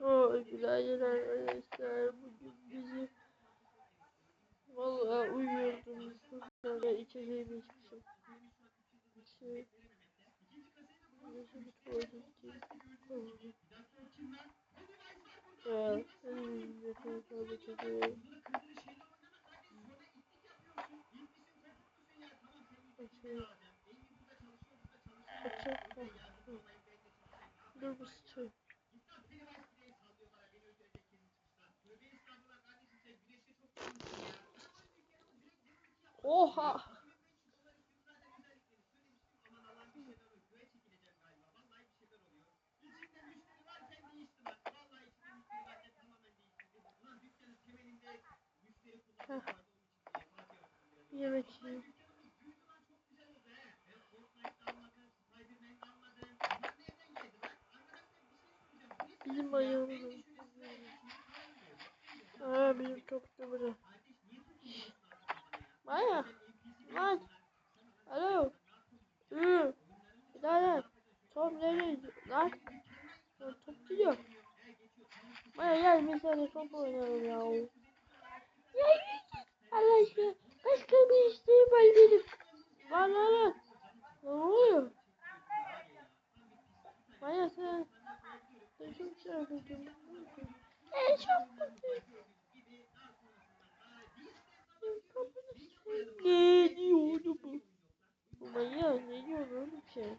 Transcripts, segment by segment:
Oh, günaydın arkadaşlar. Bugün bizi Vallahi uyuyordum. Sonra içeriye geçmişim. Şey, nasıl bir tuvaletteyim. Ya. Açayım. Dur bir sıçayım. Oha! Yemek yiyeyim. Bizim ayağımız. Aa bizim çok burada. Maya. Lan. Alo. Hı. Birader. Top nereye gidiyor? Lan. Lan top gidiyor. Maya gel biz seninle top oynayalım ya. Ya Allah aşkına. Başka bir isteğim var benim. Lan lan lan. Ne oluyor? Maya sen. Çok sevdin. En çok mutluyum. Ne diyordu bu? Ya ne diyor oğlum şey?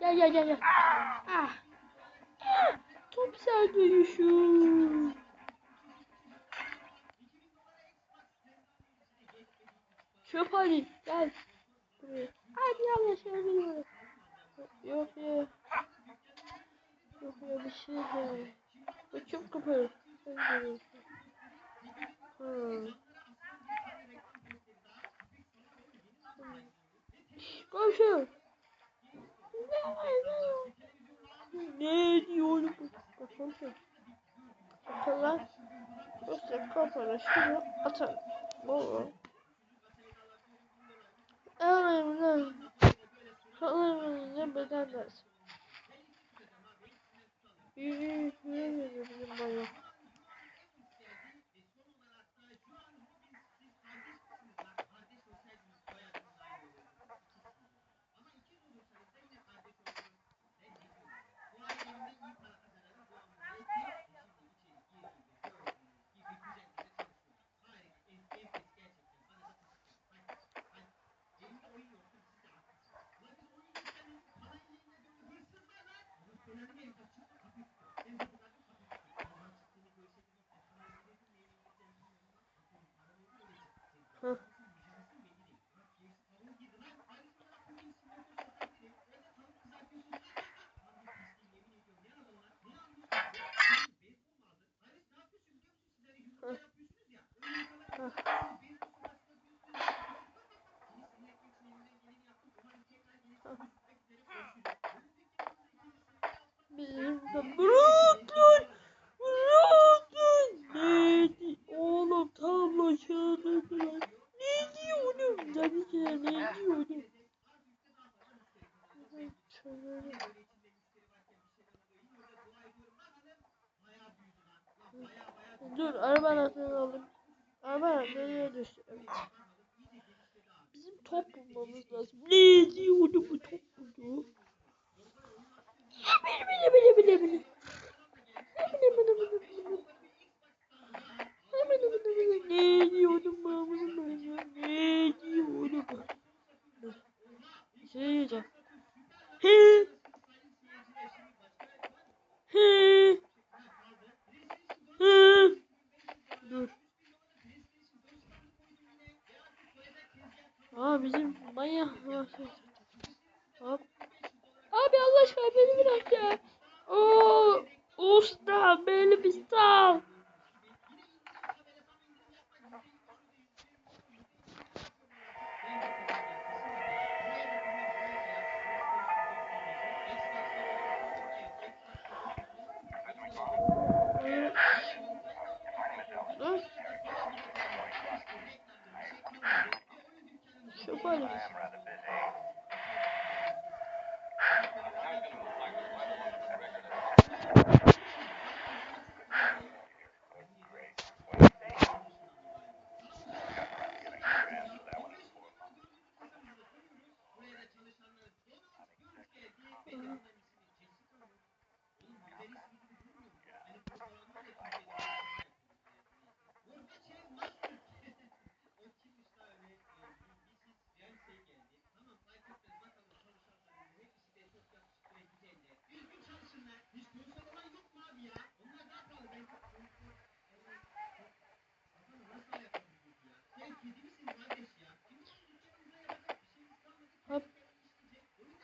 Gel gel gel gel. Ah. Ah. Top sen dönüşüm. Çöp hadi gel. Buraya. Hadi yere gidiyorum. Yok ya. Yok ya bir şey de. Çok kapalı. Hmm. Komşu. Ne diyorum bu? Komşu. Atalım. Yoksa kafanı şunu atalım. Bu. Beden dersin. İyi, iyi, iyi, manya. Hop.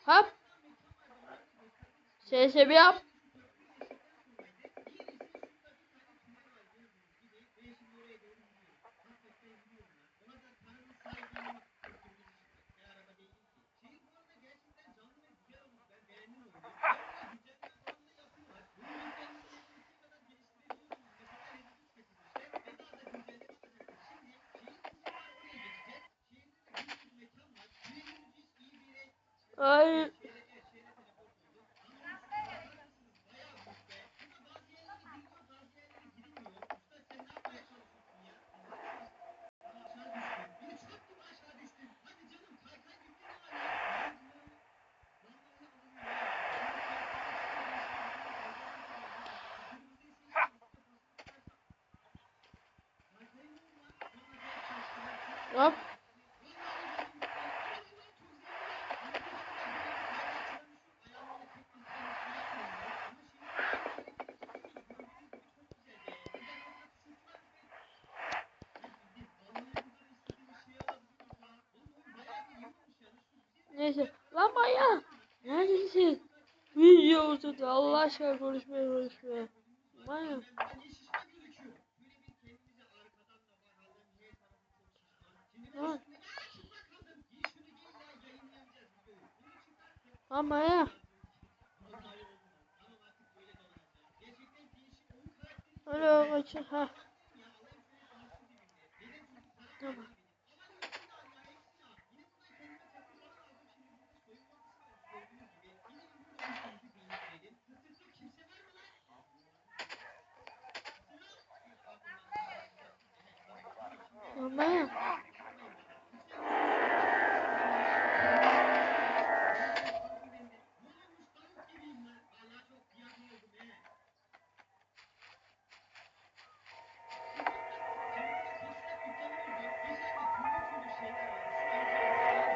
Hop. Şey şey yap. Hop. Neyse. Lan Maya. Neredesin? Video uzadı. Allah aşkına konuşmaya konuşmaya. Maya. Ama ya. Alo açın ha. Tamam. Ama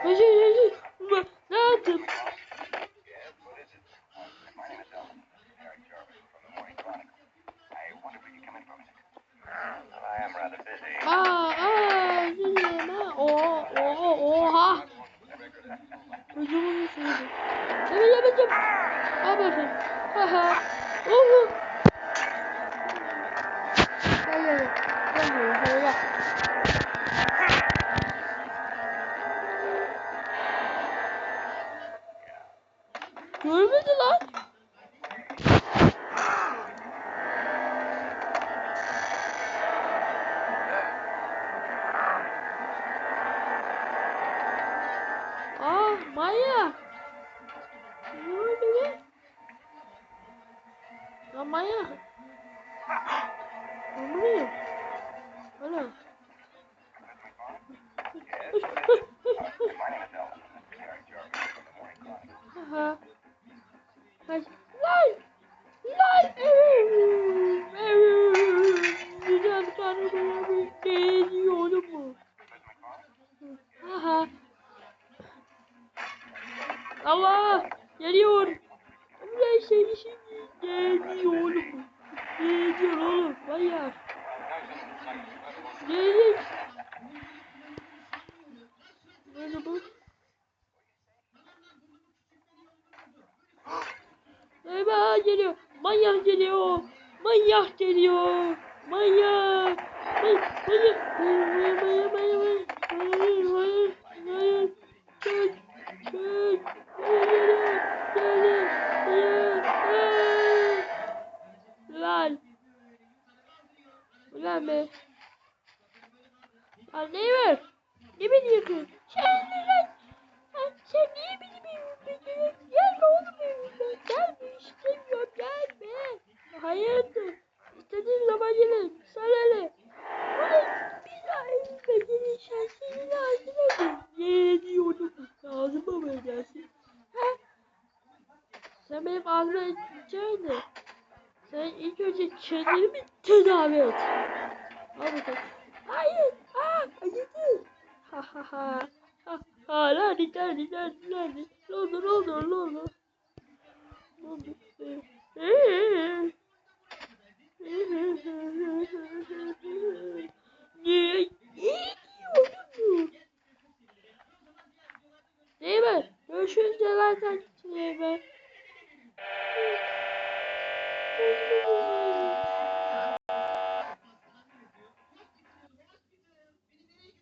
Yeah, yeah, yeah. Görmedi lan. Aa, Maya. Ne oldu be? Ya Maya. Ne Allah! Geliyor! Ben seni şimdi geliyor oğlum. Geliyor oğlum. Bayağı. Geliyor. Nerede bu? Eyvah geliyor. Manyak geliyor. Manyak geliyor. Manyak. Manyak. Manyak. Manyak. Manyak. Manyak. Manyak. Manyak. Manyak. Çök. ben mi? Anneyi ver. Ne beni yakın? Sen neden? Sen niye beni yakın? Gelme oğlum evimden. Gelme istemiyorum gelme. Hayırdır? İstediğin zaman gelin. Sen hele. Ulan bir daha evime gelin. Sen senin ağzına mı? Yere diyorum. Ağzıma mı gelsin? He? Sen benim ağzıma gelsin. Sen ilk önce kendini bir tedavi et. Al. Hayır. Aa, acıdı. Ha ha ha. Ha ha. Nerede, nerede, nerede, nerede? Ne oldu, ne oldu, ne oldu? Ne oldu? Ee, ee,